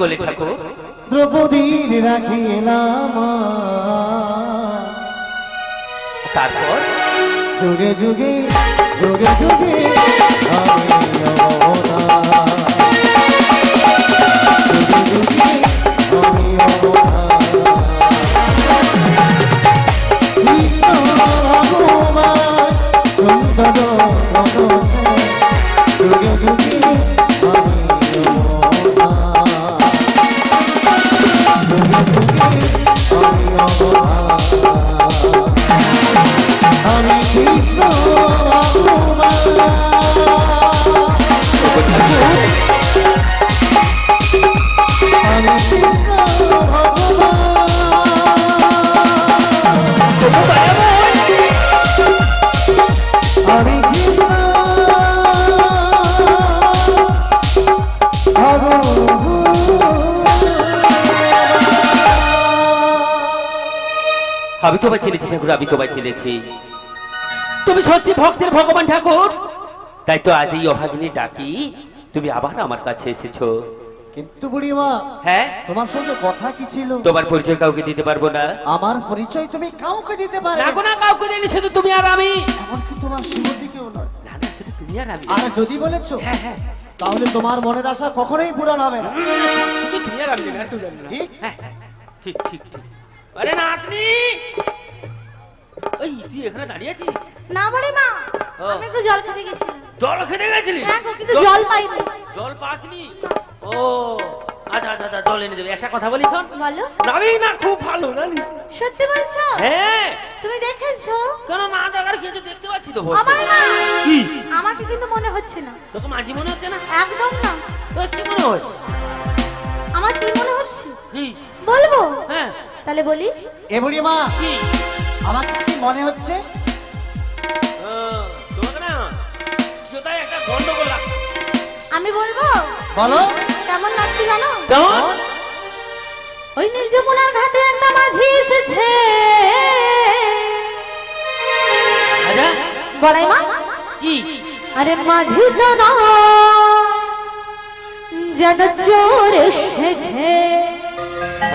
করলে ঠাকুর। দ্রৌপদীর রাখিলাম। তারপর? যুগে যুগে যুগে যুগে আমি তোমায় চিনেছি ঠাকুর আমি তোমায় চিনেছি। তুমি সত্যি ভক্তের ভগবান ঠাকুর? তাই তো আজ এই অভাগিনী ডাকি তুমি আবার আমার কাছে এসেছ। কিন্তু বুড়িমা হ্যাঁ? তোমার সঙ্গে কথা কি ছিল? তোমার পরিচয় কাউকে দিতে পারব না। আমার পরিচয় তুমি কাউকে দিতে পারবে না। না কাউকে দিলে শুধু তুমি আর আমি। এমনকি তোমার শ্রীমতীকেও নয়। না না শুধু তুমি আর আমি। আর যদি বলেছ হ্যাঁ হ্যাঁ। তাহলে তোমার মনের আশা কখনোই পূরণ হবে না। তুমি আর আমি না। ঠিক? হ্যাঁ, হ্যাঁ, ঠিক ঠিক ঠিক। আরে নাতনি ওই তুই এখানে দাঁড়িয়ে আছিস? না বলে মা। আমি একটু জল খেতে গেছিলাম। জল খেতে গেছিলি? হ্যাঁ কিন্তু জল পাইনি। জল পাসনি? ও আচ্ছা আচ্ছা আচ্ছা জল এনে দেবে। একটা কথা বলি শোন। বলো। নামি না খুব ভালো জানিস? সত্যি বলছো? হ্যাঁ। তুমি দেখেছ? কেন না দেখার কি আছে দেখতে পাচ্ছি তো আমার মা। কি? আমাকে কিন্তু মনে হচ্ছে না। তোকে মাঝি মনে হচ্ছে না? একদম না। তোর কি মনে হয়? আমার কি মনে হচ্ছে? কি? বলব? হ্যাঁ। তাহলে বলি? এ বুড়িমা কি আমার কি মনে হচ্ছে। আমি বলব? বলো। কেমন লাগছে জানো? কেমন? ওই নীল যমুনার ঘাটে একটা মাঝি এসেছে। আচ্ছা। বড়াই মা। কি? আরে মাঝি না যেন চোর এসেছে।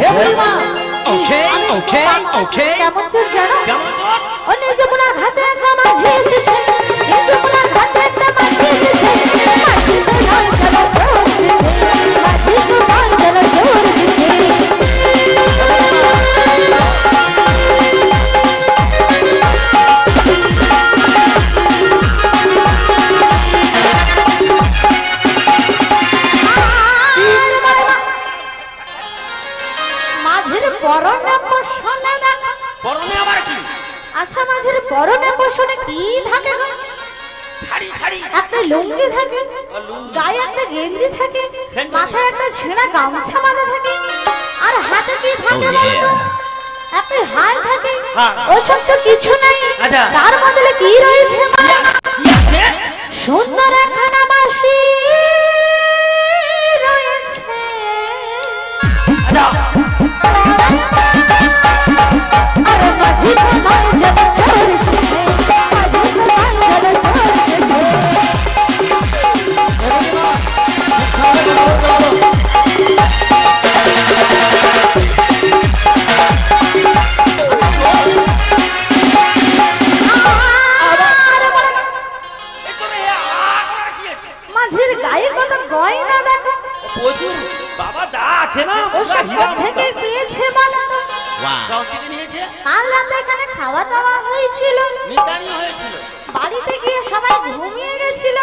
এ Okay, okay, okay. কেমন চোর জানো নীল যমুনার ঘাটে একটা মাঝি এসেছে। যমুনার ঘাটে একটা মাঝি এসেছে। মাঝি গেঞ্জি থাকে মাথায় একটা ছেঁড়া গামছা বাঁধা থাকে আর হাতে কি থাকে বলতো বলো তো? yeah. একটা হার থাকে হ্যাঁ। ওসব তো কিছু নাই আচ্ছা। তার বদলে কি রয়েছে মানে সুন্দর একখানা সবাই ঘুমিয়ে গেছিল।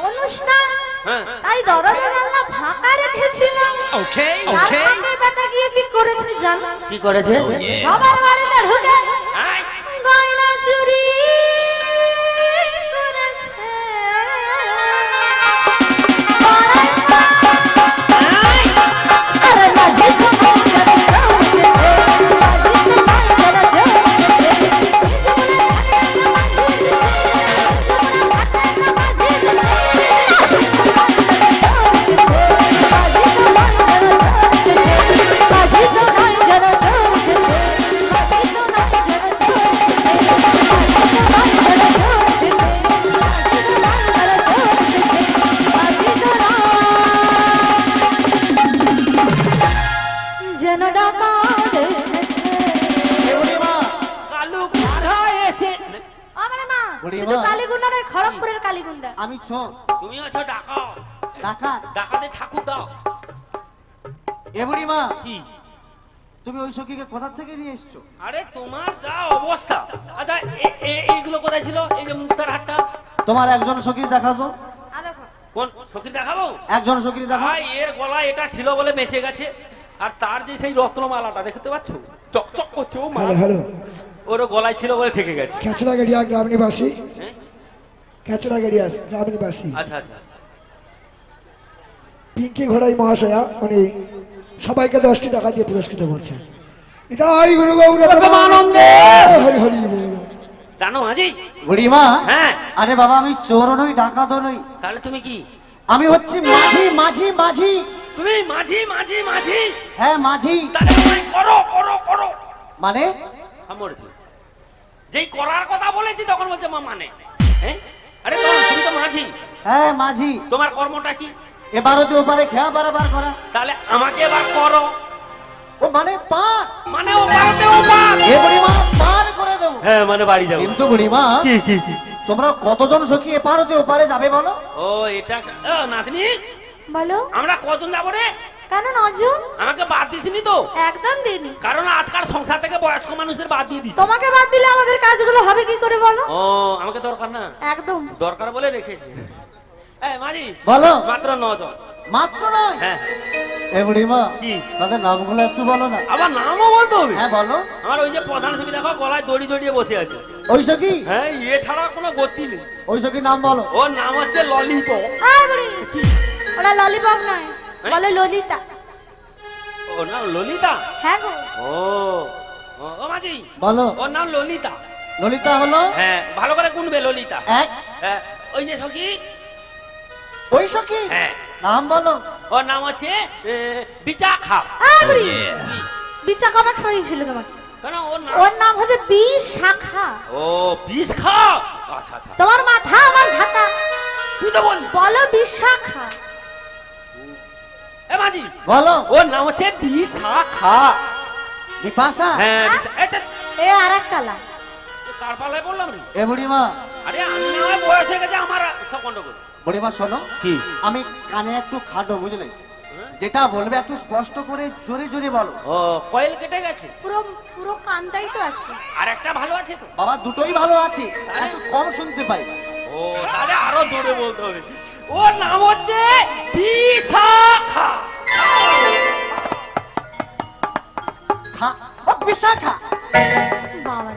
অনুষ্ঠান হ্যাঁ। তাই দরজা জানলা ফাঁকা রেখেছিলাম ওকে ওকে. ফাঁকে গিয়ে কি করেছে জানো? কি করেছে? সবার বাড়িতে ঢুকে সখীকে কোথা থেকে নিয়ে এসছো? আরে তোমার যা অবস্থা। আচ্ছা এ- এ- এইগুলো কোথায় ছিল? এই যে মুক্তার হাটটা? তোমার একজন সখী দেখাতো। আ দেখো। কোন সখী দেখাবো? একজন সখী দেখা ভাই এর গলা এটা ছিল বলে বেঁচে গেছে। আর তার যে সেই রত্নমালাটা দেখতে পাচ্ছ? চকচক করছে ও হ্যালো হ্যালো। ওর গলায় ছিল বলে থেকে গেছে। ক্যাচড়া গেড়িয়া গ্রাম নিবাসী হ্যাঁ? ক্যাচড়া গেড়িয়া গ্রাম নিবাসী আচ্ছা আচ্ছা। পিঙ্কি ঘোড়াই মহাশয়া উনি সবাইকে দশটি টাকা দিয়ে পুরস্কৃত করছেন। নিতাই গুরু গৌর প্রেমানন্দে। হরি হরি বল। জানো মাঝি? বুড়ি মা হ্যাঁ। আরে বাবা আমি চোর নই ডাকাতও নই। তাহলে তুমি কি? আমি হচ্ছি মাঝি মাঝি মাঝি। তুমি মাঝি মাঝি মাঝি? হ্যাঁ মাঝি। তাহলে তুমি করো করো করো। মানে? আমি যেই করার কথা বলেছি তখন বলছে মা মানে। হ্যাঁ? আরে তুমি তো মাঝি। হ্যাঁ মাঝি। তোমার কর্মটা কি? এবারও তো ওপারে খেয়া বারবার করা। তাহলে আমাকে এবার করো। ও মানে পার। মানে ও পারতে ও পার। এ বুড়ি মা পার করে দেবো। হ্যাঁ মানে বাড়ি যাব। কিন্তু বুড়ি মা তোমরা কতজন সখী এপারতে ওপারে যাবে বলো? ও এটা ও, নাতনি। বলো। আমরা কজন যাব রে? কেন নজন? আমাকে বাদ দিসনি তো। একদম দিইনি। কারণ আজকাল সংসার থেকে বয়স্ক মানুষদের বাদ দিয়ে দিচ্ছে। তোমাকে বাদ দিলে আমাদের কাজগুলো হবে কি করে বলো? ও আমাকে দরকার না। একদম। দরকার বলে রেখেছি। এই মাঝি। বলো। মাত্র নজন। মাত্র নয়? হ্যাঁ। এ বুড়ি কি? তাদের নামগুলো একটু বলো না। আবার নামও বলতে হবে? হ্যাঁ বলো। আমার ওই যে প্রধান সঙ্গী দেখো গলায় দড়ি জড়িয়ে বসে আছে। ওই সখী? হ্যাঁ ইয়ে ছাড়া কোনো গতি নেই। ওই সখীর নাম বলো। ওর নাম হচ্ছে ললিপপ। নয় বলে ললিতা। ওর নাম ললিতা? হ্যাঁ গো। ও ও, মাঝি বলো। ওর নাম ললিতা। ললিতা হলো? হ্যাঁ ভালো করে গুনবে ললিতা। এক। হ্যাঁ, ওই যে সখী। ওই সখী? হ্যাঁ। নাম বলো। ওর নাম হচ্ছে বিচা আর! বিচা কবে খাইয়েছিল তোমাকে। কেন ওর নাম? ওর নাম হচ্ছে বিষ শাখা ও বিষ খা আচ্ছা আচ্ছা। তোমার মাথা আমার ঝাঁকা। তুই তো বল বলো বিষ শাখা এ মাঝি। বলো। ওর নাম হচ্ছে বিশাখা। বিপাশা? হ্যাঁ এটা এ আর একটা লা কার পালায় বললাম রে? এ বুড়ি মা আরে আমি না বয়স হয়ে গেছে আমার সব গন্ডগোল। বুড়ি মা শোনো কি? আমি কানে একটু খাটো বুঝলে? যেটা বলবে একটু স্পষ্ট করে জোরে জোরে বলো। ও কয়েল কেটে গেছে? পুরো পুরো কানটাই তো আছে। আর একটা ভালো আছে তো? বাবা দুটোই ভালো আছে একটু কম শুনতে পাই। ও তাহলে আরও জোরে বলতে হবে। ওর নাম হচ্ছে বিশাখা খা। ও বিশাখা বাবা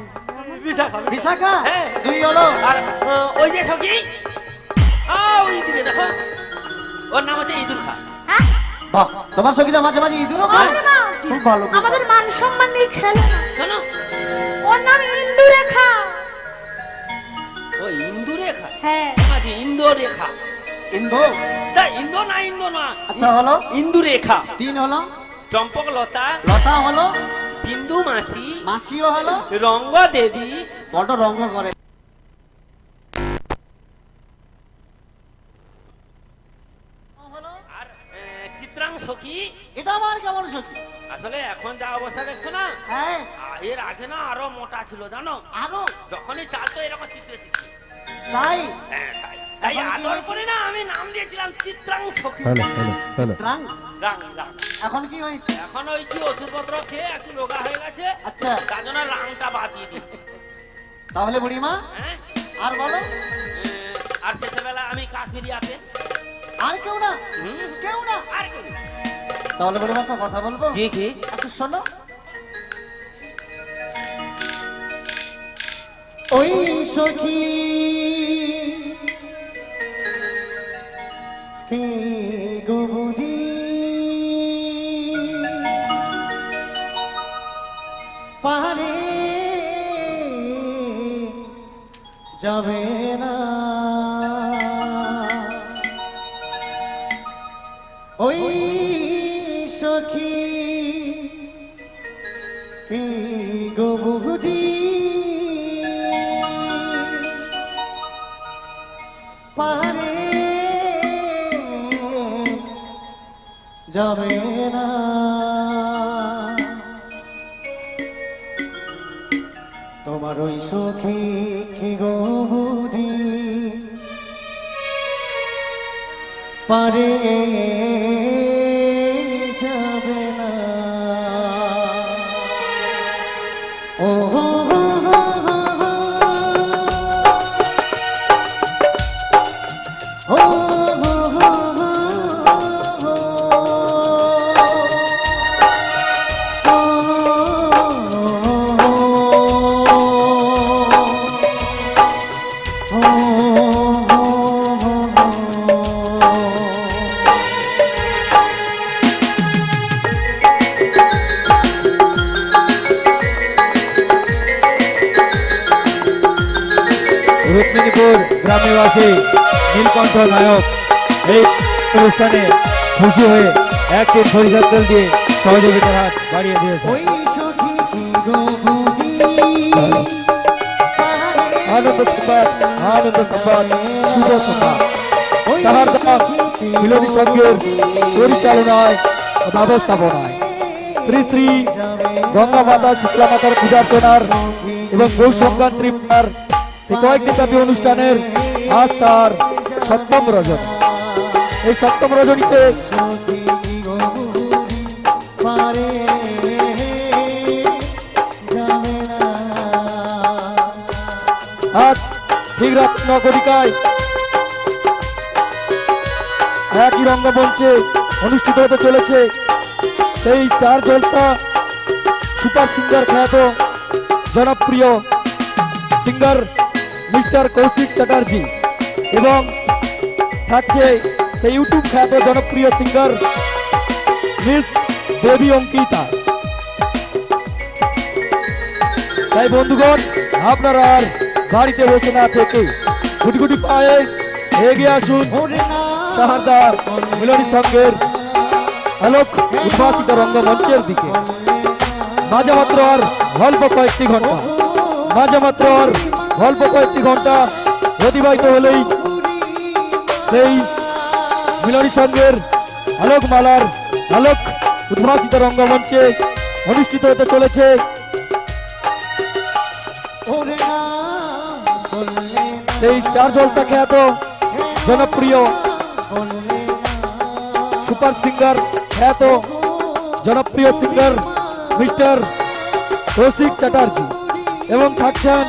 বিশাখা বিশাখা হ্যাঁ। দুই হলো। আর ওই যে সখী? ওই দিকে দেখো। ওর নাম হচ্ছে ইঁদুর খা হ্যাঁ? বাহ তোমার সখীটা মাঝে মাঝে ইঁদুরও খায় খুব ভালো আমাদের মান সম্মান নিয়ে খেলে। ওর নাম ইন্দু রেখা ও ইন্দু রেখা হ্যাঁ। মাঝি ইন্দু রেখা ইন্দু? তা ইন্দু না ইন্দু না। আচ্ছা হলো? ইন্দু রেখা তিন হলো? চম্পক লতা। লতা হলো? বিন্দু মাসি। মাসিও হলো? রঙ্গ দেবী বড় রঙ করে। কেমন সখী আসলে এখন যা অবস্থা দেখছ না হ্যাঁ। এর আগে না আরও মোটা ছিল জানো? আরও? যখনই চালতো এরকম চিত্র ছিল তাই? হ্যাঁ, তাই। তাই আদর করে না আমি নাম দিয়েছিলাম চিত্রাং সখী। এখন কি হয়েছে? এখন ওই কি ওষুধপত্র খেয়ে একটু রোগা হয়ে গেছে আচ্ছা। তার জন্য রাংটা বাদ দিয়ে দিয়েছি। তাহলে বুড়িমা হ্যাঁ? আর বলো। আর শেষবেলা আমি কাশ্মীরি আছে আর কেউ না? কেউ না? আর কি তাহলে বুড়িমা একটা কথা বলব? কি কি? একটু শোনো। ওই সখী হে পারে যাবে গো বুহুরি পারে যাবে না। তোমার ওই সুখী কি গো পারে ও অনুষ্ঠানে খুশি হয়ে এক সরিষার তেল দিয়ে সহযোগিতার হাত বাড়িয়ে দিয়েছে গো আনন্দ সংবাদ আনন্দ সংবাদ শুভ সংবাদ। তাহার দাম মিলনী সঙ্গের পরিচালনায় ব্যবস্থাপনায়। শ্রী শ্রী গঙ্গা মাতা শীতলা মাতার পূজার্চনার এবং পৌষ সংক্রান্তি কয়েকদিন ব্যাপী অনুষ্ঠানের আজ তার সপ্তম রজনী। এই সপ্তম রজনীতে। আজ ঠিক রাত নগরিকায় একই রঙ্গমঞ্চে অনুষ্ঠিত হতে চলেছে সেই স্টার জলসা সুপার সিঙ্গার খ্যাত জনপ্রিয় সিঙ্গার মিস্টার কৌশিক চ্যাটার্জি এবং থাকছে সেই ইউটিউব খ্যাত জনপ্রিয় সিঙ্গার মিস দেবী অঙ্কিতা তাই বন্ধুগণ, আপনারা আর বাড়িতে বসে না থেকে গুটি গুটি পায়ে এগিয়ে আসুন সাহারদার মিলনী সঙ্গের আলোক উদ্ভাসিত রঙ্গমঞ্চের দিকে। মাঝে মাত্র আর অল্প কয়েকটি ঘণ্টা মাঝে মাত্র আর অল্প কয়েকটি ঘণ্টা অতিবাহিত হলেই সেই মিলনী সঙ্গের আলোকমালার আলোক উদ্ভাসিত রঙ্গমঞ্চে অনুষ্ঠিত হতে চলেছে। সেই স্টার জলসা খ্যাত জনপ্রিয় সুপার সিঙ্গার খ্যাত জনপ্রিয় সিঙ্গার মিস্টার কৌশিক চ্যাটার্জি এবং থাকছেন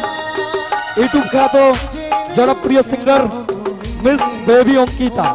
ইউটিউব খ্যাত জনপ্রিয় singer miss baby Ankita.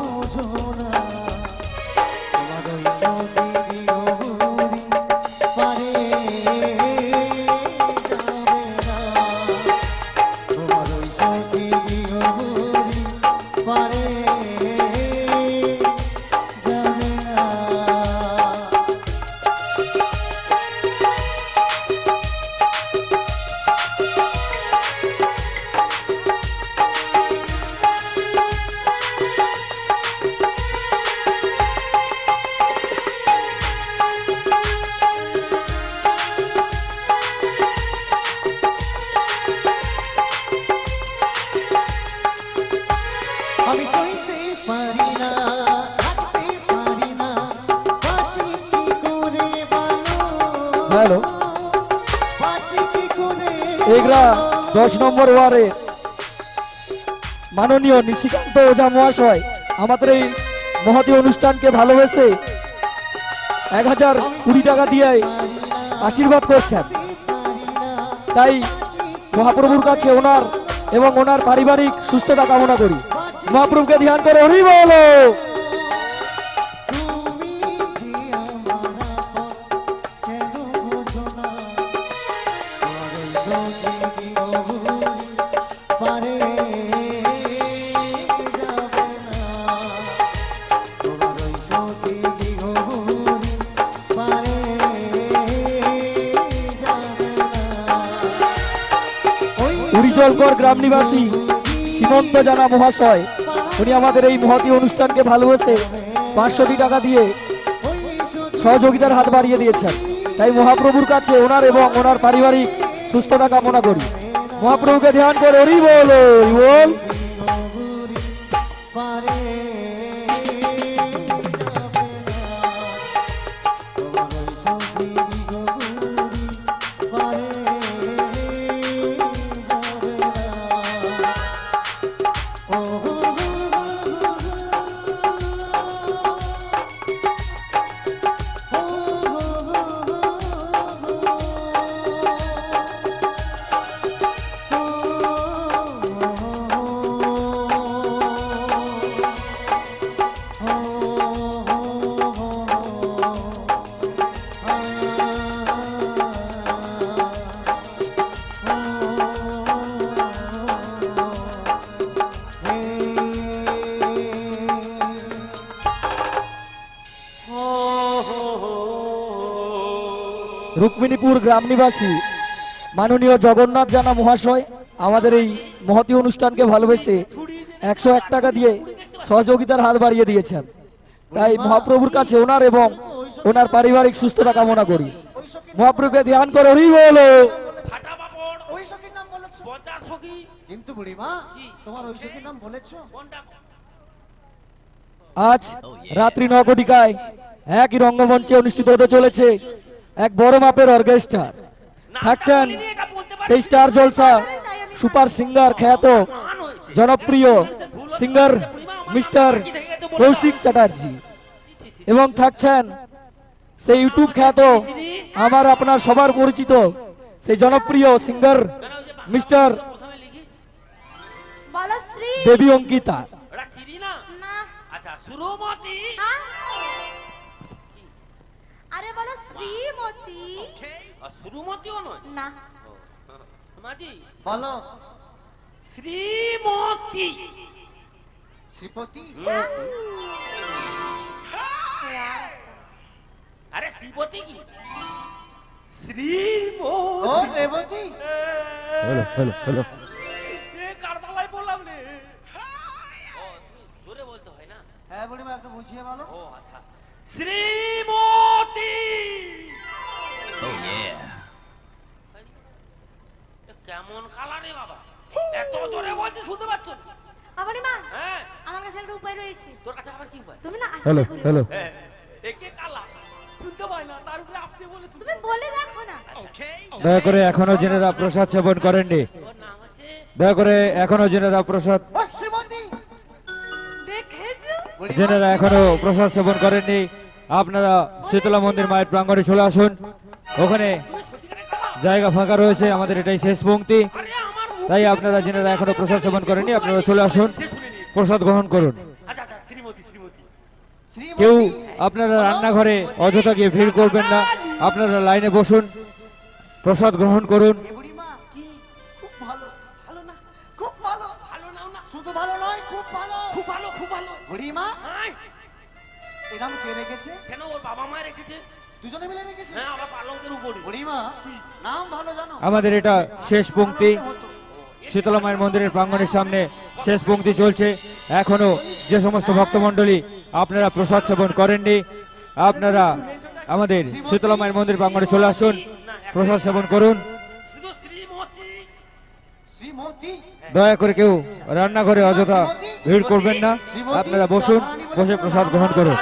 Egra দশ নম্বর ওয়ার্ডে। মাননীয় নিশিকান্ত ওঝা মহাশয় আমাদের এই মহতী অনুষ্ঠানকে ভালোবেসে এক হাজার কুড়ি টাকা দিয়ে আশীর্বাদ করছেন। তাই মহাপ্রভুর কাছে ওনার এবং ওনার পারিবারিক সুস্থতা কামনা করি। মহাপ্রভুকে ধ্যান করে হরি বলো। নিবাসী সীমন্ত জানা মহাশয়, উনি আমাদের এই মহতি অনুষ্ঠানকে ভালোবেসে পাঁচশোটি টাকা দিয়ে সহযোগিতার হাত বাড়িয়ে দিয়েছেন। তাই মহাপ্রভুর কাছে ওনার এবং ওনার পারিবারিক সুস্থতা কামনা করি। মহাপ্রভুকে ধ্যান করে ওরি বল বল। রুক্মিণীপুর গ্রাম নিবাসী মাননীয় জগন্নাথ জানা মহাশয় আমাদের এই মহতি অনুষ্ঠানকে ভালোবেসে একশো এক টাকা দিয়ে সহযোগিতার হাত বাড়িয়ে দিয়েছেন। তাই মহাপ্রভুর কাছে ওনার এবং ওনার পারিবারিক সুস্থতা কামনা করি। মহাপ্রভুকে ধ্যান করে হরি বলো। কিন্তু বুড়িমা তোমার ওই সখীর নাম বলেছ? আজ রাত্রি ন কোটিকায় একই রঙ্গমঞ্চে অনুষ্ঠিত হতে চলেছে এক বড় মাপের অর্কেস্ট্রা। থাকছেন সেই স্টার জলসা সুপার সিঙ্গার খ্যাত জনপ্রিয় সিঙ্গার মিস্টার কৌশিক চ্যাটার্জি। এবং থাকছেন সেই ইউটিউব খ্যাত আমার আপনার সবার পরিচিত সেই জনপ্রিয় সিঙ্গার মিস্টার দেবী অঙ্কিতা। চিনি না? না। আচ্ছা সুরমতি? আরে বলো শ্রীমতী। আর সুরমতিও নয়? না। মাঝি। বলো। শ্রীমতি। শ্রীপতি? আরে শ্রীপতি কি? ও Shrimati Revati hello hello hello. কারবালায় বললাম রে? জোরে বলতে হয় না? হ্যাঁ বুড়িমা একটু বুঝিয়ে বলো। ও আচ্ছা। শ্রীমতি এ কেমন কালারে বাবা। এত জোরে বলছে শুনতে পাচ্ছ? আমারই মা হ্যাঁ। আমার কাছে একটা উপায় রয়েছে। তোর কাছে আবার কি উপায়? তুমি না হ্যালো হ্যালো। হ্যাঁ একে কালা? শুনতে পায় না তার উপরে আসতে বলে তুমি বলে দেখো না। Okay. দয়া করে এখনও জেনেরা প্রসাদ সেবন করেননি। ওর নাম হচ্ছে দয়া করে এখনও জেনেরা প্রসাদ শ্রীমতী এখনও প্রসাদ সেবন করেননি। আপনারা শীতলা মন্দির মায়ের প্রাঙ্গণে চলে আসুন। ওখানে জায়গা ফাঁকা রয়েছে, আমাদের এটাই শেষ মুখ তাই আপনারা জেনেরা এখনও প্রসাদ সেবন করেননি, আপনারা চলে আসুন। প্রসাদ গ্রহণ করুন। কেউ আপনারা রান্নাঘরে অযথা গিয়ে ভিড় করবেন না, আপনারা লাইনে বসুন, প্রসাদ গ্রহণ করুন। এরম কে রেখেছে? কেন ওর বাবা মা রেখেছে? দুজনে মিলে রেখেছে? হ্যাঁ পালঙ্কের উপরে নাম ভালো জানো? আমাদের এটা শেষ পংক্তি হতো। শীতলা মায়ের মন্দিরের প্রাঙ্গণের সামনে শেষ পংক্তি চলছে। এখনও যে সমস্ত ভক্তমণ্ডলী আপনারা প্রসাদ সেবন করেননি আপনারা আমাদের শীতলা মায়ের মন্দির প্রাঙ্গণে চলে আসুন প্রসাদ সেবন করুন। শুধু শ্রীমতি। শ্রীমতী? দয়া করে কেউ রান্নাঘরে অযথা ভিড় করবেন না। আপনারা বসুন বসে প্রসাদ গ্রহণ করুন।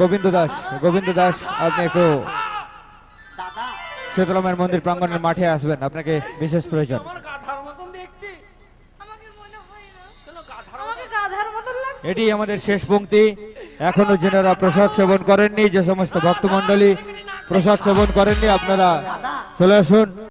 গোবিন্দ দাস গোবিন্দ দাস আপনি একটু দাদা শীতলা মায়ের মন্দির প্রাঙ্গনের মাঠে আসবেন আপনাকে বিশেষ প্রয়োজন। মনে হয় এটি আমাদের শেষ পংক্তি এখনও যেনারা প্রসাদ সেবন করেননি যে সমস্ত ভক্তমন্ডলী প্রসাদ সেবন করেননি আপনারা চলে আসুন।